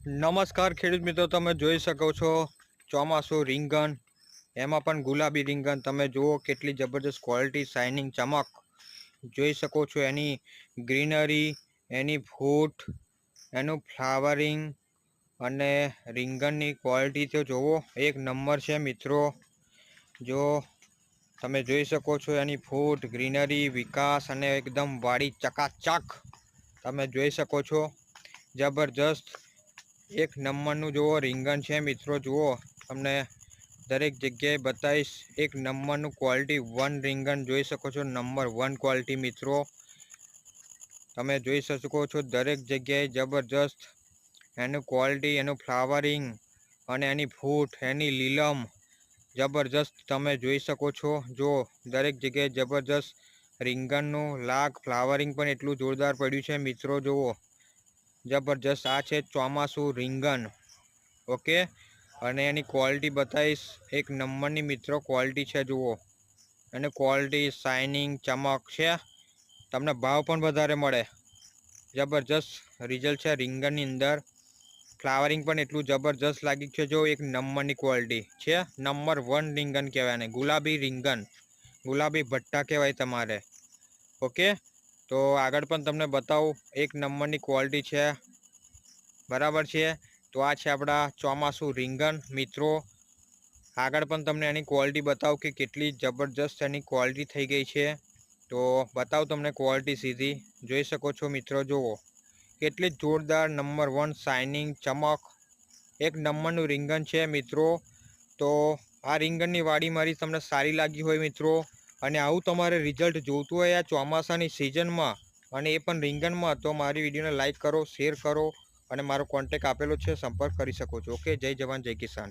નમસ્કાર ખેડૂત મિત્રો, તમે જોઈ શકો છો ચોમાસું રીંગણ, એમાં પણ ગુલાબી રીંગણ. તમે જુઓ કેટલી જબરદસ્ત ક્વોલિટી શાઇનિંગ ચમક જોઈ શકો છો. એની ગ્રીનરી એની ફૂટ એનું ફ્લાવરિંગ અને રીંગણની ક્વોલિટી તો જુઓ એક નંબર છે મિત્રો. જો તમે જોઈ શકો છો એની ફૂટ ગ્રીનરી વિકાસ અને એકદમ વાડી ચકાચક. તમે જોઈ શકો છો. જબરજસ્ત એક નંબરનું જુઓ, રીંગણ છે મિત્રો, જુઓ. તમને દરેક જગ્યાએ બતાવીશ. એક નંબરનું ક્વોલિટી વન રીંગણ જોઈ શકો છો. નંબર વન ક્વોલિટી મિત્રો. તમે જોઈ શકો છો દરેક જગ્યાએ જબરજસ્ત એનું ક્વોલિટી એનું ફ્લાવરિંગ અને એની ફૂટ એની લીલમ જબરજસ્ત તમે જોઈ શકો છો. જો દરેક જગ્યાએ જબરજસ્ત રીંગણનું લાગ ફ્લાવરિંગ પણ એટલું જોરદાર પડ્યું છે મિત્રો, જુઓ. જબરજસ્ત. આ છે ચોમાસું રીંગણ. ઓકે? અને એની ક્વોલિટી બતાવીશ. એક નંબરની મિત્રો ક્વોલિટી છે, જુઓ. અને ક્વોલિટી, શાઇનિંગ, ચમક છે. તમને ભાવ પણ વધારે મળે. જબરજસ્ત રિઝલ્ટ છે રીંગણની અંદર. ફ્લાવરિંગ પણ એટલું જબરજસ્ત લાગ્યું છે, જો એક નંબરની ક્વોલિટી છે. નંબર વન રીંગણ કહેવાય ગુલાબી રીંગણ. ગુલાબી ભટ્ટા કહેવાય તમારે. ઓકે? તો આગળ પણ તમને બતાવું, એક નંબરની ક્વોલિટી છે. બરાબર છે? તો આ છે આપણા ચોમાસું રીંગણ. મિત્રો, આગળ પણ તમને એની ક્વોલિટી બતાવું કે કેટલી જબરજસ્ત એની ક્વોલિટી થઈ ગઈ છે. તો બતાવું તમને ક્વોલિટી સીધી. જોઈ શકો છો મિત્રો, જુઓ. કેટલી જોરદાર નંબર વન શાઇનિંગ ચમક. એક નંબરનું રીંગણ છે મિત્રો. તો આ રીંગણની વાડી મારી તમને સારી લાગી હોય મિત્રો. અને આવું તમારે રિઝલ્ટ જોઈતું હોય આ ચોમાસાની સિઝનમાં અને એ પણ રીંગણમાં તો મારી વિડીયોને લાઇક કરો શેર કરો અને મારો કોન્ટેક આપેલો છે, સંપર્ક કરી શકો છો. ઓકે જય જવાન, જય કિસાન.